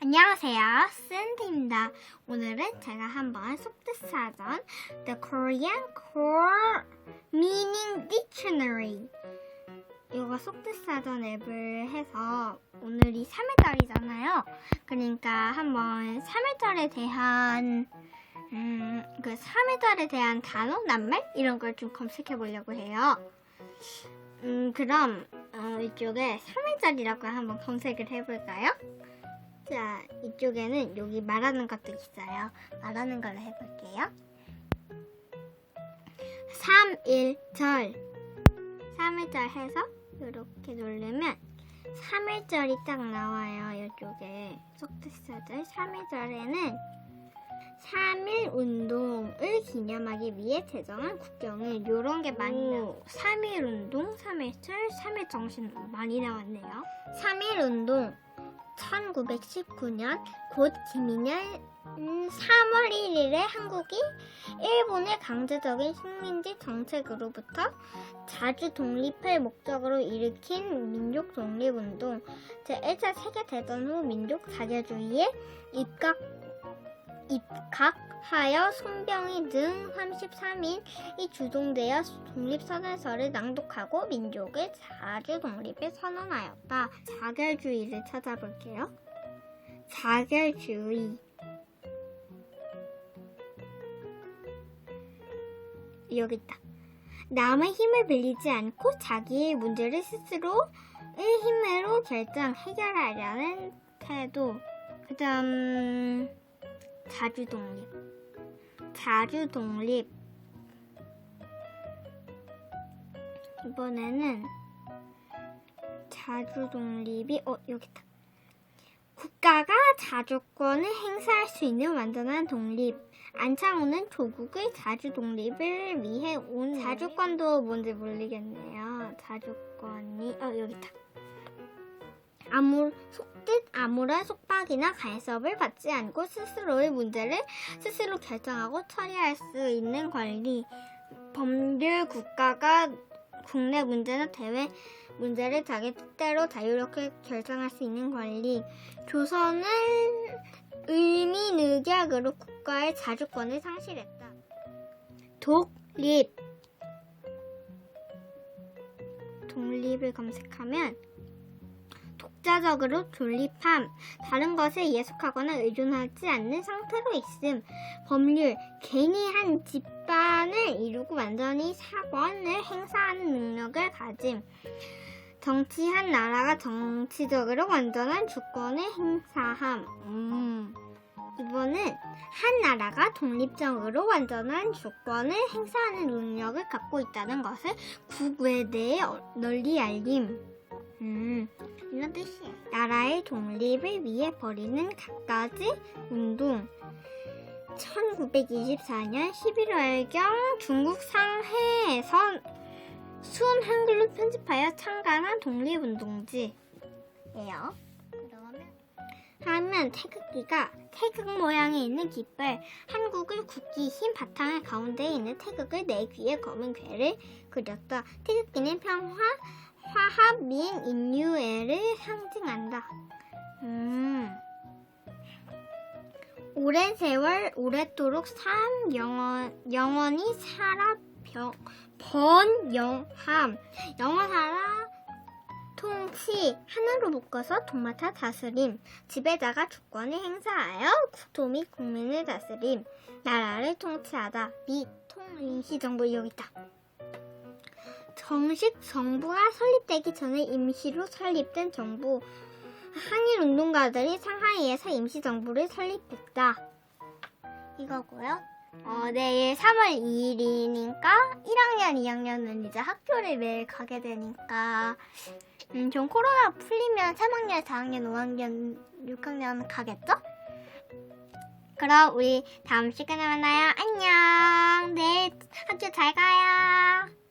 안녕하세요. 샌디입니다. 오늘은 제가 한번 속뜻 사전 The Korean Core Meaning Dictionary 이거 속뜻 사전 앱을 해서 오늘이 3일절이잖아요. 그러니까 한번 3일절에 대한 음, 그 3일절에 대한 단어, 낱말 이런 걸 좀 검색해 보려고 해요. 음, 그럼 어, 이쪽에 3일절이라고 한번 검색을 해볼까요? 자, 이쪽에는 여기 말하는 것도 있어요. 말하는 걸로 해볼게요. 3일절. 3일절 해서 이렇게 누르면 3일절이 딱 나와요. 이쪽에 속뜻사절 3일절에는 3일 운동을 기념하기 위해 제정한 국경일 이런 게 많이 나와요. 3일 운동, 3일절, 3일 정신 많이 나왔네요. 3일 운동 1919년 곧 김인년 3월 1일에 한국이 일본의 강제적인 식민지 정책으로부터 자주 독립할 목적으로 일으킨 민족 독립운동 제1차 세계대전 후 민족 자결주의에 입각, 입각하여 손병희 등 33인이 주동되어 독립선언서를 낭독하고 민족의 자주 독립을 선언하였다. 자결주의를 찾아볼게요. 자결주의. 여기 있다. 남의 힘을 빌리지 않고 자기의 문제를 스스로의 힘으로 결정 해결하려는 태도. 그 다음, 자주 독립. 자주 독립. 이번에는 자주 독립이, 어, 여기 있다. 국가가 자주권을 행사할 수 있는 완전한 독립. 안창호는 조국의 자주 독립을 위해 온 자주권도 뭔지 모르겠네요. 자주권이 어 여기 있다. 아무 속뜻 아무런 속박이나 간섭을 받지 않고 스스로의 문제를 스스로 결정하고 처리할 수 있는 권리. 법률 국가가 국내 문제나 대외 문제를 자기 뜻대로 자유롭게 결정할 수 있는 권리. 조선은 을민의격으로 국가의 자주권을 상실했다. 독립. 독립을 검색하면 독자적으로 존립함, 다른 것에 예속하거나 의존하지 않는 상태로 있음, 법률, 괜히 한 집단을 이루고 완전히 사권을 행사하는 능력을 가짐, 정치 한 나라가 정치적으로 완전한 주권을 행사함. 음. 이번은 한 나라가 독립적으로 완전한 주권을 행사하는 능력을 갖고 있다는 것을 국외대에 어- 널리 알림. 음, 이런 뜻이에요. 나라의 독립을 위해 벌이는 갖가지 운동. 1924년 11월경 중국 상해에서 순 한글로 편집하여 창간한 독립운동지예요. 하면 태극기가 태극 모양에 있는 깃발, 한국의 국기 흰 바탕 가운데에 있는 태극을 내 귀에 검은 괴를 그렸다. 태극기는 평화, 화합, 민, 인류애를 상징한다. 음. 오랜 세월 오랫도록 삶 영원, 영원히 살아 병, 번 영함 영원하라 통치 하나로 묶어서 도맡아 다스림. 지배자가 주권을 행사하여 국토 및 국민을 다스림. 나라를 통치하다. 미통 임시정부 여기 있다. 정식 정부가 설립되기 전에 임시로 설립된 정부. 항일 운동가들이 상하이에서 임시정부를 설립했다. 이거고요 어, 내일 3월 2일이니까 1학년, 2학년은 이제 학교를 매일 가게 되니까 음, 좀 코로나 풀리면 3학년, 4학년, 5학년, 6학년 가겠죠? 그럼 우리 다음 시간에 만나요. 안녕. 내일 학교 잘 가요.